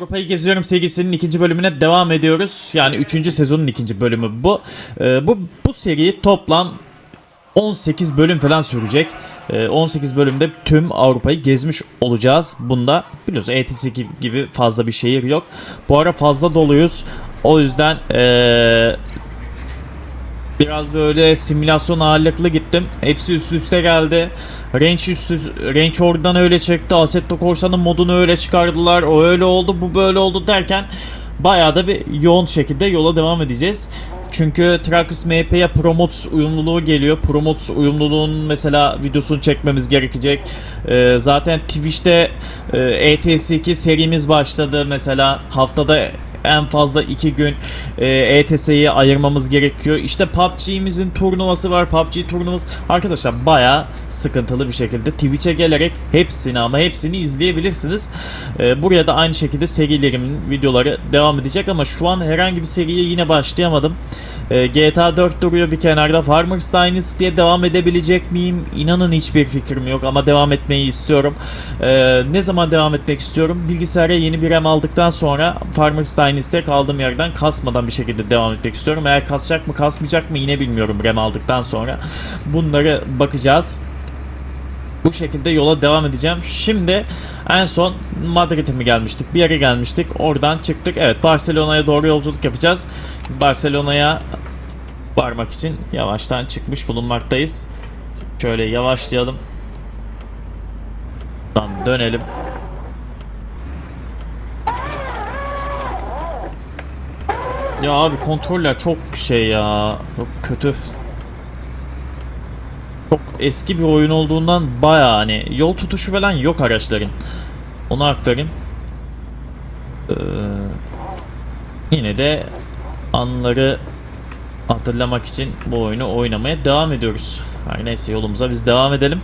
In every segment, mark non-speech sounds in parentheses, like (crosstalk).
Avrupa'yı geziyorum serisinin ikinci bölümüne devam ediyoruz. Yani üçüncü sezonun ikinci bölümü bu. Ee, bu bu seri toplam 18 bölüm falan sürecek. Ee, 18 bölümde tüm Avrupa'yı gezmiş olacağız. Bunda biliyorsun ETS gibi fazla bir şehir yok. Bu ara fazla doluyuz. O yüzden ee, biraz böyle simülasyon ağırlıklı gittim. Hepsi üst üste geldi. Range üst üst- Range oradan öyle çekti. Assetto Corsa'nın modunu öyle çıkardılar. O öyle oldu, bu böyle oldu derken bayağı da bir yoğun şekilde yola devam edeceğiz. Çünkü Trackers MP'ye Promotes uyumluluğu geliyor. Promotes uyumluluğun mesela videosunu çekmemiz gerekecek. Ee, zaten Twitch'te e, ETS2 serimiz başladı. Mesela haftada en fazla 2 gün e, ETS'yi ayırmamız gerekiyor. İşte PUBG'mizin turnuvası var. PUBG turnuvası. Arkadaşlar bayağı sıkıntılı bir şekilde Twitch'e gelerek hepsini ama hepsini izleyebilirsiniz. E, buraya da aynı şekilde serilerimin videoları devam edecek ama şu an herhangi bir seriye yine başlayamadım. E, GTA 4 duruyor bir kenarda. Farmers Dynasty'ye devam edebilecek miyim? İnanın hiçbir fikrim yok ama devam etmeyi istiyorum. E, ne zaman devam etmek istiyorum? Bilgisayara yeni bir RAM aldıktan sonra Farmers Dynasty'ye kaldığım yerden kasmadan bir şekilde devam etmek istiyorum. Eğer kasacak mı kasmayacak mı yine bilmiyorum RAM aldıktan sonra. Bunları bakacağız. Bu şekilde yola devam edeceğim. Şimdi en son Madrid'e mi gelmiştik? Bir yere gelmiştik. Oradan çıktık. Evet Barcelona'ya doğru yolculuk yapacağız. Barcelona'ya varmak için yavaştan çıkmış bulunmaktayız. Şöyle yavaşlayalım. Buradan dönelim. Ya abi kontroller çok şey ya. Çok kötü. Çok eski bir oyun olduğundan baya hani yol tutuşu falan yok araçların. Onu aktarayım. Ee, yine de anları hatırlamak için bu oyunu oynamaya devam ediyoruz. Her neyse yolumuza biz devam edelim.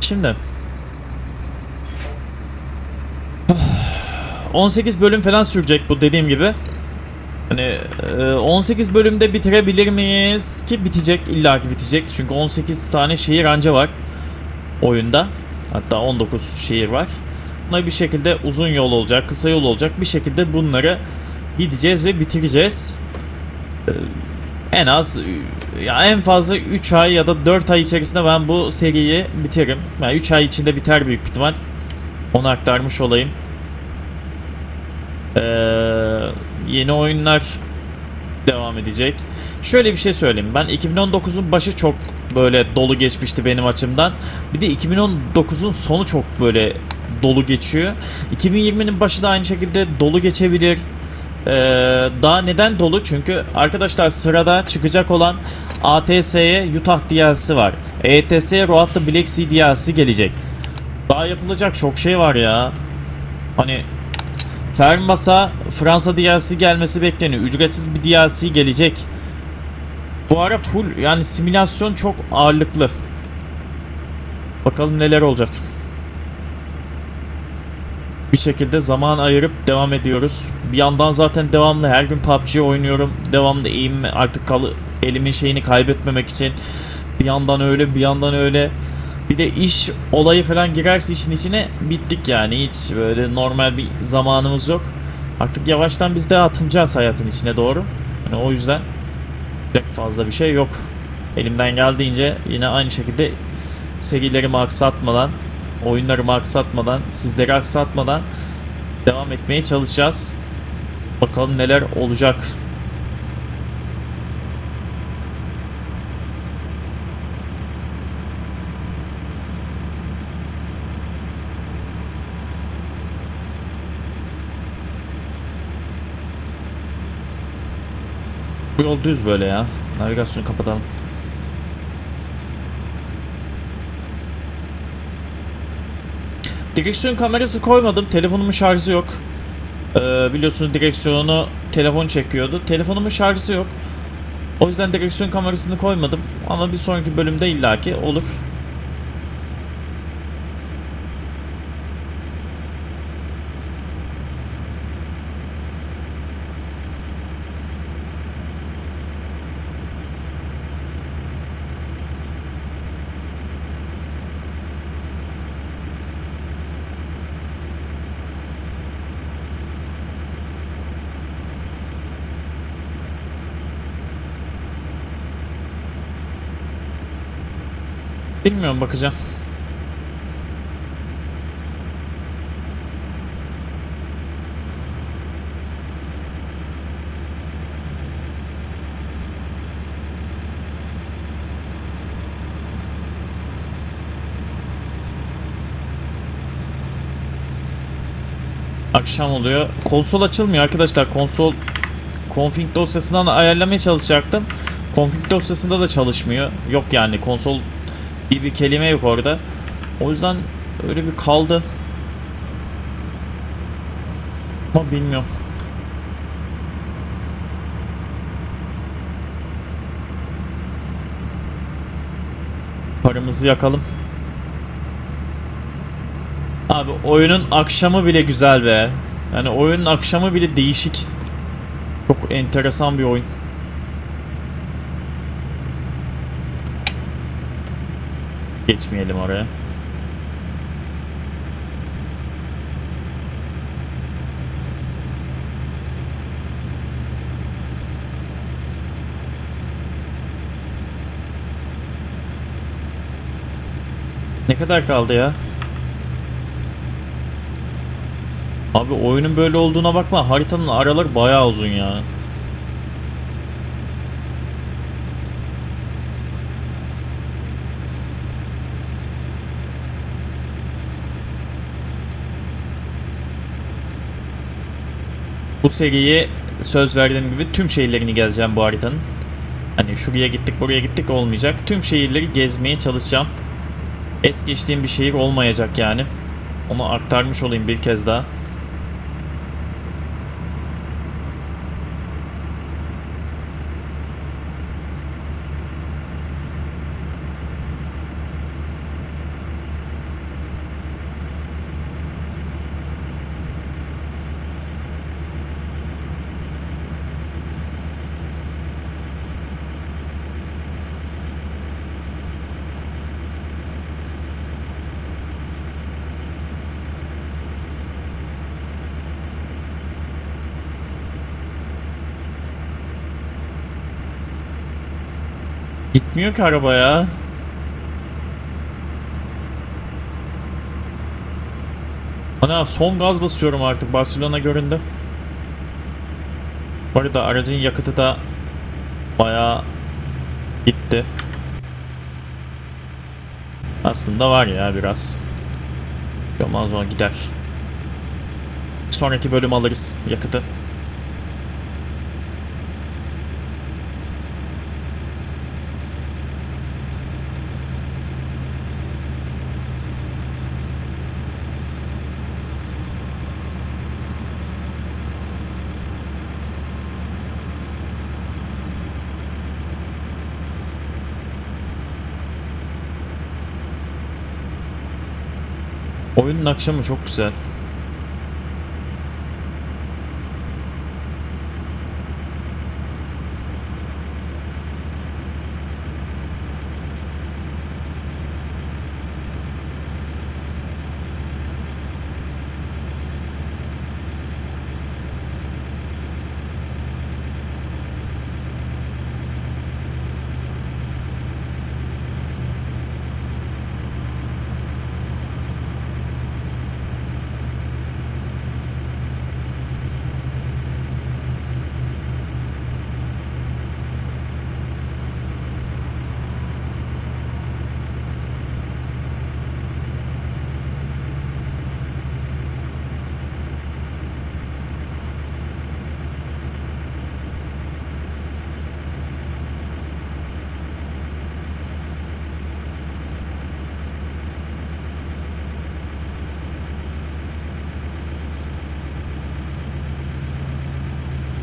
Şimdi (sighs) 18 bölüm falan sürecek bu dediğim gibi. Hani e, 18 bölümde bitirebilir miyiz? Ki bitecek, illaki bitecek. Çünkü 18 tane şehir anca var oyunda. Hatta 19 şehir var. Bunlar bir şekilde uzun yol olacak, kısa yol olacak. Bir şekilde bunları gideceğiz ve bitireceğiz. E, En az ya en fazla 3 ay ya da 4 ay içerisinde ben bu seriyi bitiririm. Yani 3 ay içinde biter büyük ihtimal. Onu aktarmış olayım. Ee, yeni oyunlar devam edecek. Şöyle bir şey söyleyeyim. Ben 2019'un başı çok böyle dolu geçmişti benim açımdan. Bir de 2019'un sonu çok böyle dolu geçiyor. 2020'nin başı da aynı şekilde dolu geçebilir. Ee, daha neden dolu? Çünkü arkadaşlar sırada çıkacak olan ATS'ye Utah DLC'si var. ETS'ye Road to Black Sea DLC'si gelecek. Daha yapılacak çok şey var ya. Hani Fermas'a Fransa DLC gelmesi bekleniyor. Ücretsiz bir DLC gelecek. Bu ara full yani simülasyon çok ağırlıklı. Bakalım neler olacak. Bir şekilde zaman ayırıp devam ediyoruz. Bir yandan zaten devamlı her gün PUBG oynuyorum. Devamlı eğim artık kalı, elimin şeyini kaybetmemek için. Bir yandan öyle bir yandan öyle. Bir de iş olayı falan girerse işin içine bittik yani. Hiç böyle normal bir zamanımız yok. Artık yavaştan biz de atılacağız hayatın içine doğru. Hani o yüzden pek fazla bir şey yok. Elimden geldiğince yine aynı şekilde serilerimi aksatmadan, oyunlarımı aksatmadan, sizleri aksatmadan devam etmeye çalışacağız. Bakalım neler olacak. Yol düz böyle ya. Navigasyonu kapatalım. Direksiyon kamerası koymadım. Telefonumun şarjı yok. Ee, biliyorsunuz direksiyonu telefon çekiyordu. Telefonumun şarjı yok. O yüzden direksiyon kamerasını koymadım. Ama bir sonraki bölümde illaki olur. Bilmiyorum bakacağım. Akşam oluyor. Konsol açılmıyor arkadaşlar. Konsol config dosyasından da ayarlamaya çalışacaktım. Config dosyasında da çalışmıyor. Yok yani konsol diye bir kelime yok orada. O yüzden öyle bir kaldı. Ama bilmiyorum. Paramızı yakalım. Abi oyunun akşamı bile güzel be. Yani oyunun akşamı bile değişik. Çok enteresan bir oyun. Geçmeyelim oraya. Ne kadar kaldı ya? Abi oyunun böyle olduğuna bakma. Haritanın araları bayağı uzun ya. Bu seriye söz verdiğim gibi tüm şehirlerini gezeceğim bu haritanın. Hani şuraya gittik buraya gittik olmayacak. Tüm şehirleri gezmeye çalışacağım. Es geçtiğim bir şehir olmayacak yani. Onu aktarmış olayım bir kez daha. Gitmiyor ki araba ya. Ana son gaz basıyorum artık Barcelona göründü. Bu arada aracın yakıtı da bayağı gitti. Aslında var ya biraz. Ondan sonra gider. Sonraki bölüm alırız yakıtı. Oyunun akşamı çok güzel.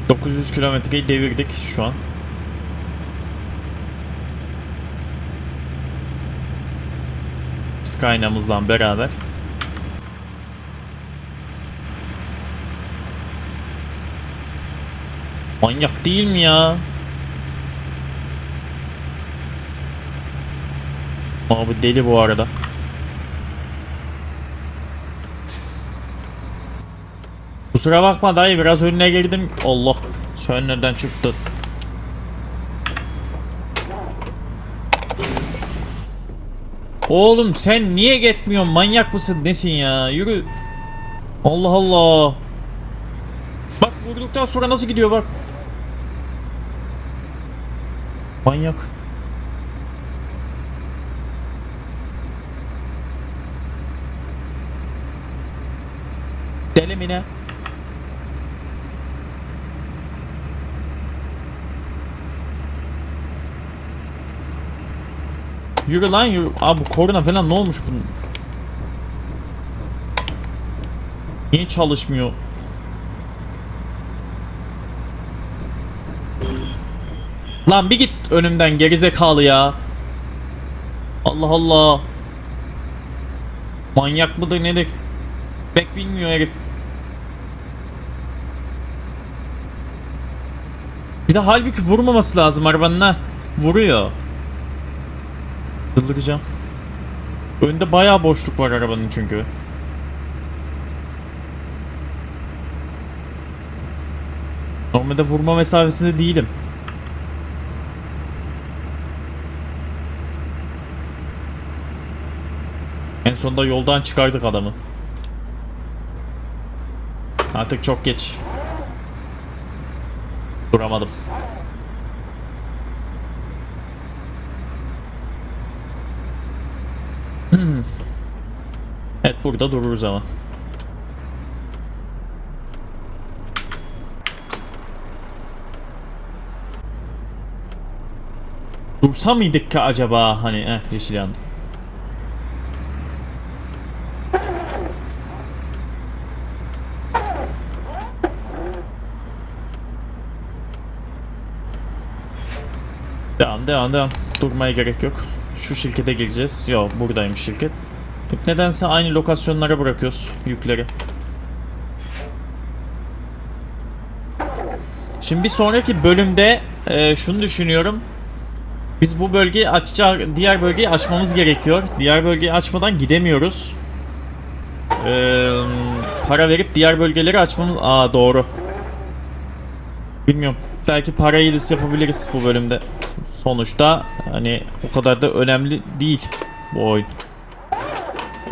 ...900 kilometreyi devirdik şu an. Skyna'mızla beraber. Manyak değil mi ya? Abi deli bu arada. Kusura bakma dayı biraz önüne girdim. Allah. Sen nereden çıktın? Oğlum sen niye gitmiyorsun? Manyak mısın? Nesin ya? Yürü. Allah Allah. Bak vurduktan sonra nasıl gidiyor bak. Manyak. Deli mi ne? Yürü lan yürü. Abi korna falan ne olmuş bunun? Niye çalışmıyor? Lan bir git önümden gerizekalı ya. Allah Allah. Manyak mıdır nedir? Pek bilmiyor herif. Bir de halbuki vurmaması lazım arabanın ha. Vuruyor. Çıldıracağım. Önde bayağı boşluk var arabanın çünkü. Normalde vurma mesafesinde değilim. En sonunda yoldan çıkardık adamı. Artık çok geç. Duramadım. Burada dururuz ama. Dursa mıydık ki acaba hani eh yeşil yandı. Devam devam devam. Durmaya gerek yok. Şu şirkete gireceğiz. Yok buradaymış şirket. Nedense aynı lokasyonlara bırakıyoruz yükleri. Şimdi bir sonraki bölümde e, şunu düşünüyorum. Biz bu bölgeyi açacak, diğer bölgeyi açmamız gerekiyor. Diğer bölgeyi açmadan gidemiyoruz. Ee, para verip diğer bölgeleri açmamız... Aa doğru. Bilmiyorum. Belki parayla yapabiliriz bu bölümde. Sonuçta hani o kadar da önemli değil bu oyun.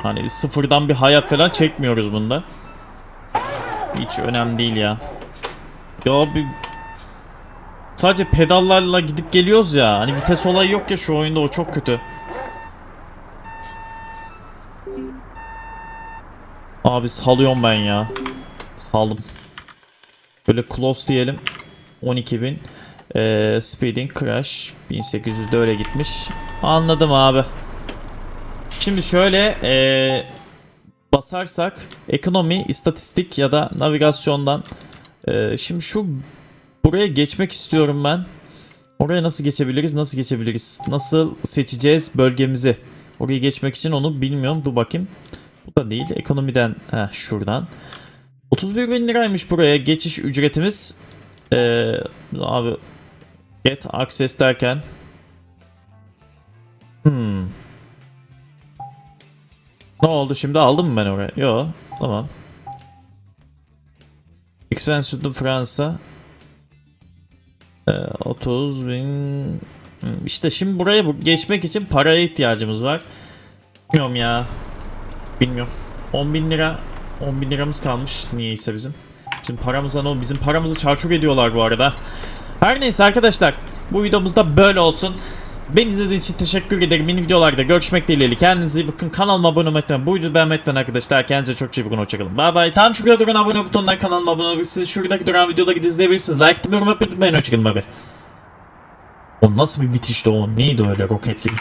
Hani sıfırdan bir hayat falan çekmiyoruz bunda. Hiç önemli değil ya. Ya bir sadece pedallarla gidip geliyoruz ya. Hani vites olayı yok ya şu oyunda o çok kötü. Abi salıyorum ben ya. Saldım. Böyle close diyelim. 12.000 ee, Speeding Crash 1800'de öyle gitmiş. Anladım abi. Şimdi şöyle ee, basarsak ekonomi, istatistik ya da navigasyondan ee, şimdi şu buraya geçmek istiyorum ben. Oraya nasıl geçebiliriz? Nasıl geçebiliriz? Nasıl seçeceğiz bölgemizi? Oraya geçmek için onu bilmiyorum. Dur bakayım. Bu da değil. Ekonomiden heh, şuradan. 31 bin liraymış buraya geçiş ücretimiz. Ee, abi get access derken hmm. Ne oldu şimdi aldım mı ben oraya? Yo tamam. Expansion Fransa ee, 30 bin Hmm, işte şimdi buraya bu- geçmek için paraya ihtiyacımız var. Bilmiyorum ya. Bilmiyorum. 10 bin lira 10 bin liramız kalmış niyeyse bizim. Bizim paramızdan o bizim paramızı çarçur ediyorlar bu arada. Her neyse arkadaşlar bu videomuzda böyle olsun. Beni izlediğiniz için teşekkür ederim. Yeni videolarda görüşmek dileğiyle. Kendinize iyi bakın. Kanalıma abone olmayı unutmayın. Bu videoyu beğenmeyi arkadaşlar. Kendinize çok iyi bakın. Hoşçakalın. Bye bye. Tam şurada duran abone butonundan kanalıma abone olabilirsiniz. Şuradaki duran videoda izleyebilirsiniz. Like tıklayıp yorum yapmayı unutmayın. Hoşçakalın. Bye bye. O nasıl bir bitişti o? Neydi öyle roket gibi?